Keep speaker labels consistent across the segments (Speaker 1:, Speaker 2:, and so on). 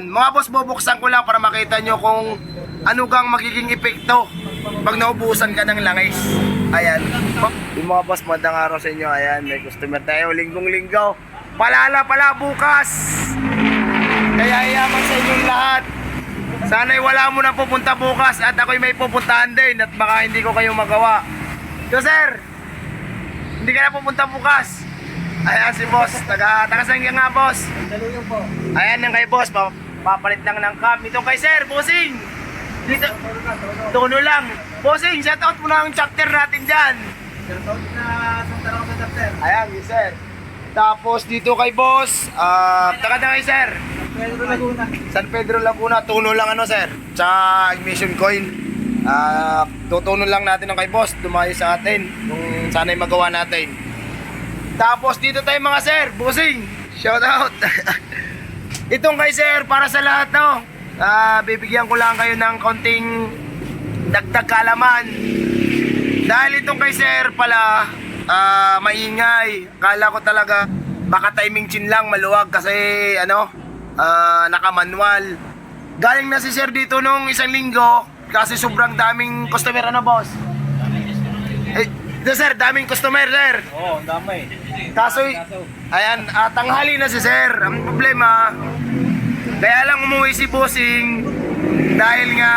Speaker 1: Mga boss, bubuksan ko lang para makita nyo kung ano gang magiging epekto pag naubusan ka ng langis. Ayan. Yung mga boss, magandang araw sa inyo. Ayan, may customer tayo. Linggong-linggaw. Palala pala bukas. Kaya iyaman sa inyong lahat. Sana'y wala mo na pupunta bukas at ako'y may pupuntahan din at baka hindi ko kayo magawa. So sir, hindi ka na pupunta bukas. Ayan si boss. Taga, taga saan nga boss?
Speaker 2: Daluyong po.
Speaker 1: Ayan yung kay boss, pa- papalit lang ng cam. Itong kay sir, bossing. Dito, tono lang. Bossing, shout out mo na ang chapter natin dyan.
Speaker 2: Shoutout na Santa Rosa Chapter.
Speaker 1: Ayan, yes sir. Tapos dito kay boss, ah, taga na kay sir.
Speaker 2: Pedro Laguna.
Speaker 1: San Pedro Laguna, tuno lang ano sir. Sa admission coin. Ah, tutuno lang natin ang kay boss, dumayo sa atin. Kung sana'y magawa natin. Tapos dito tayo mga sir, bossing. Shout out. Itong kay sir, para sa lahat no. Ah, bibigyan ko lang kayo ng konting dagdag kalaman. Dahil itong kay sir pala, ah, maingay. Kala ko talaga, baka timing chin lang, maluwag kasi ano, ah, naka-manual. Galing na si sir dito nung isang linggo kasi sobrang daming customer ano boss. Eh, sir, daming customer sir.
Speaker 2: Oo, ang dami.
Speaker 1: Kaso, ayan, ah, tanghali na si sir. Ang problema, kaya lang umuwi si Bossing dahil nga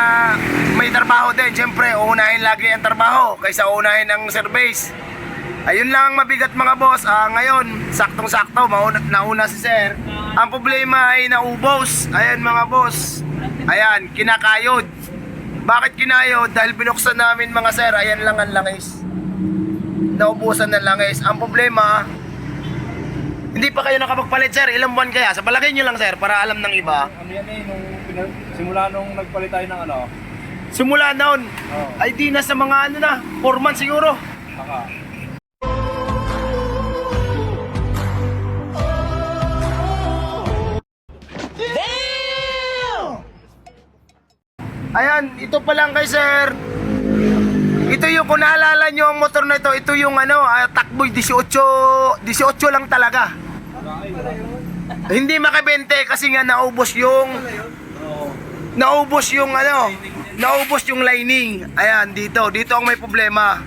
Speaker 1: may trabaho din. Siyempre, uunahin lagi ang trabaho kaysa uunahin ang service. Ayun lang ang mabigat mga boss. Ah, ngayon, saktong-sakto, mauna, nauna si sir. Ang problema ay naubos. Ayan mga boss. Ayan, kinakayod. Bakit kinayod? Dahil binuksan namin mga sir, ayan lang ang langis. Naubusan ng langis. Ang problema, hindi pa kayo nakapagpalit sir. Ilang buwan kaya? Sa palagay nyo lang sir, para alam ng iba.
Speaker 2: Ano yan eh, nung simula nung nagpalit tayo ng ano,
Speaker 1: Simula noon,
Speaker 2: Oo.
Speaker 1: ay di na sa mga ano na, 4 months siguro.
Speaker 2: saka,
Speaker 1: Ayan, ito pa lang kay sir. Ito yung kung naalala nyo ang motor na ito, ito yung ano, ah, takboy 18, 18 lang talaga. Hindi makabente kasi nga naubos yung naubos yung ano, naubos yung lining. Ayan, dito, dito ang may problema.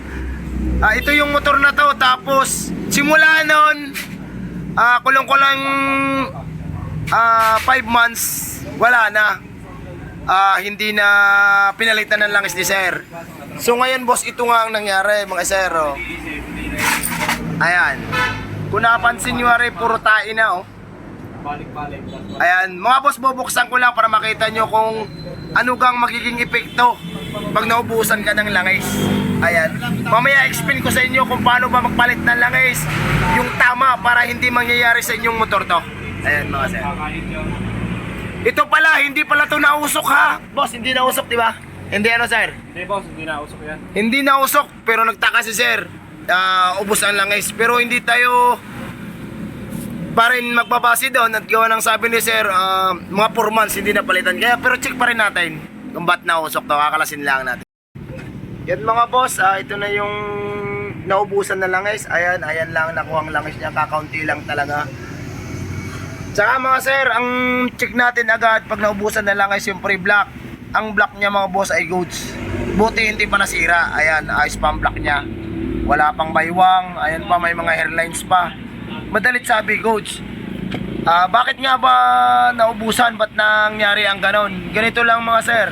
Speaker 1: Ah, ito yung motor na to, tapos simula noon, ah, kulong-kulang 5 months, wala na. Ah, hindi na pinalitan ng langis ni sir. So ngayon boss, ito nga ang nangyari mga sir. Oh. Ayan. Kung napansin nyo rin, puro tae na oh.
Speaker 2: Balik-balik.
Speaker 1: Ayan, mga boss, bubuksan ko lang para makita nyo kung ano gang magiging epekto pag naubusan ka ng langis. Ayan. Mamaya explain ko sa inyo kung paano ba magpalit ng langis yung tama para hindi mangyayari sa inyong motor to. Ayan mga sir. Ito pala, hindi pala to nausok ha. Boss, hindi nausok, di ba? Hindi ano sir?
Speaker 2: Hindi boss, hindi na usok yan.
Speaker 1: Hindi nausok, pero nagtaka si sir. Ah, ubos ang langis. Pero hindi tayo pa rin magbabase doon at gawa ng sabi ni sir, ah, mga 4 months hindi na palitan. Kaya pero check pa rin natin kung ba't nausok to. Kakalasin lang natin. Yan mga boss, ah, ito na yung naubusan na langis. Ayan, ayan lang nakuha ang langis niya. Kakaunti lang talaga. Tsaka mga sir, ang check natin agad pag naubusan na langis yung pre-block. Ang block niya mga boss ay goods. Buti hindi pa nasira. Ayan, ayos pa ang block niya. Wala pang baywang. Ayan pa, may mga hairlines pa. Madalit sabi, goods. Ah, bakit nga ba naubusan? Ba't nangyari ang ganon? Ganito lang mga sir.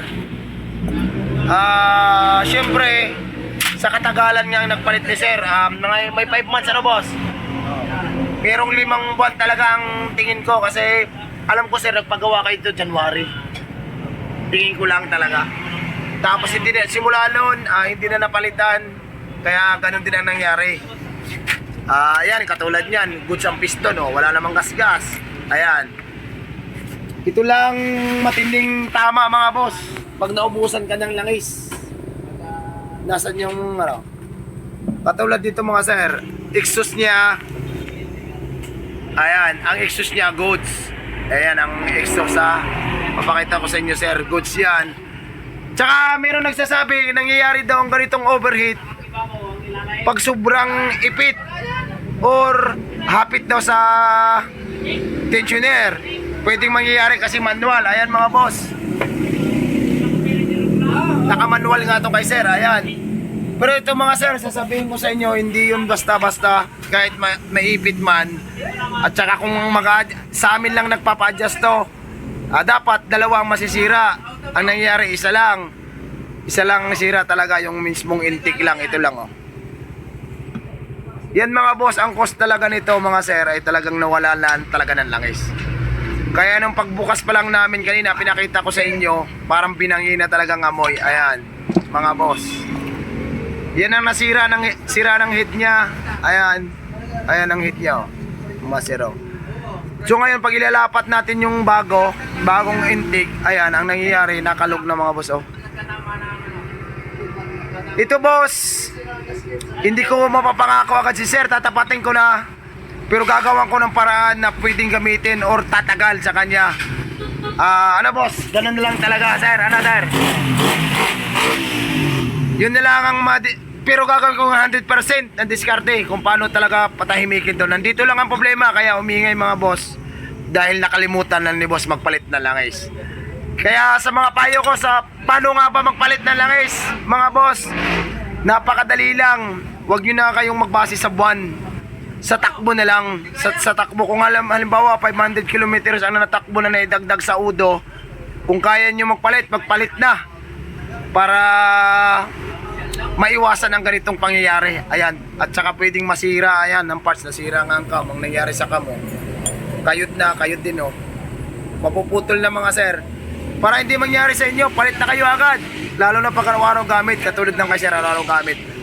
Speaker 1: Ah, syempre, sa katagalan nga nagpalit ni sir, um, may 5 months ano boss? Merong limang buwan talaga ang tingin ko kasi alam ko sir, nagpagawa kayo ito January. Tingin ko lang talaga. Tapos hindi na, simula noon, ah, hindi na napalitan. Kaya ganun din ang nangyari. Ah, ayan, katulad niyan, goods ang piston, oh, wala namang gas-gas. Ayan. Ito lang matinding tama mga boss. Pag naubusan ka ng langis. Nasaan yung ano? Katulad dito mga sir, exhaust niya, Ayan, ang exhaust niya goods. Ayan ang exhaust ha. Papakita ko sa inyo sir, goods yan. Tsaka meron nagsasabi, nangyayari daw ang ganitong overheat pag sobrang ipit or hapit daw sa tensioner. pwedeng mangyayari kasi manual. Ayan mga boss. Naka-manual nga to kay sir, ayan. Pero ito mga sir, sasabihin ko sa inyo, hindi yun basta-basta kahit ma- maipit man. At saka kung mag sa amin lang nagpapa-adjust to, ah, dapat dalawa ang masisira. Ang nangyayari, isa lang. Isa lang ang sira talaga, yung mismong intake lang, ito lang oh. Yan mga boss, ang cost talaga nito mga sir ay talagang nawala na talaga ng langis. Kaya nung pagbukas pa lang namin kanina, pinakita ko sa inyo, parang binangi na talagang amoy. Ayan, mga boss. Yan ang nasira ng sira ng hit niya. Ayan. Ayan ang hit niya, oh. Mga sir, oh. So ngayon, pag ilalapat natin yung bago, bagong intake, ayan, ang nangyayari, nakalog na mga boss, oh. Ito boss, hindi ko mapapangako agad si sir, tatapatin ko na. Pero gagawan ko ng paraan na pwedeng gamitin or tatagal sa kanya. Ah, ano boss? Ganun lang talaga, sir. Ano, sir? Yun na lang ang madi- pero gagawin ko ng 100% ng diskarte kung paano talaga patahimikin to. Nandito lang ang problema kaya umingay mga boss dahil nakalimutan na ni boss magpalit ng langis. Kaya sa mga payo ko sa paano nga ba magpalit ng langis, mga boss, napakadali lang. Huwag nyo na kayong magbase sa buwan. Sa takbo na lang. Sa, sa takbo, kung alam, halimbawa 500 kilometers ang natakbo na naidagdag sa udo, kung kaya nyo magpalit, magpalit na. Para maiwasan ang ganitong pangyayari. Ayan. At saka pwedeng masira. Ayan, ang parts nasira nga ang cam. Ang nangyari sa cam. oh. Kayot na, kayot din oh. Mapuputol na mga sir. Para hindi mangyari sa inyo, palit na kayo agad. Lalo na pag araw-araw gamit, katulad ng kay sir araw-araw gamit.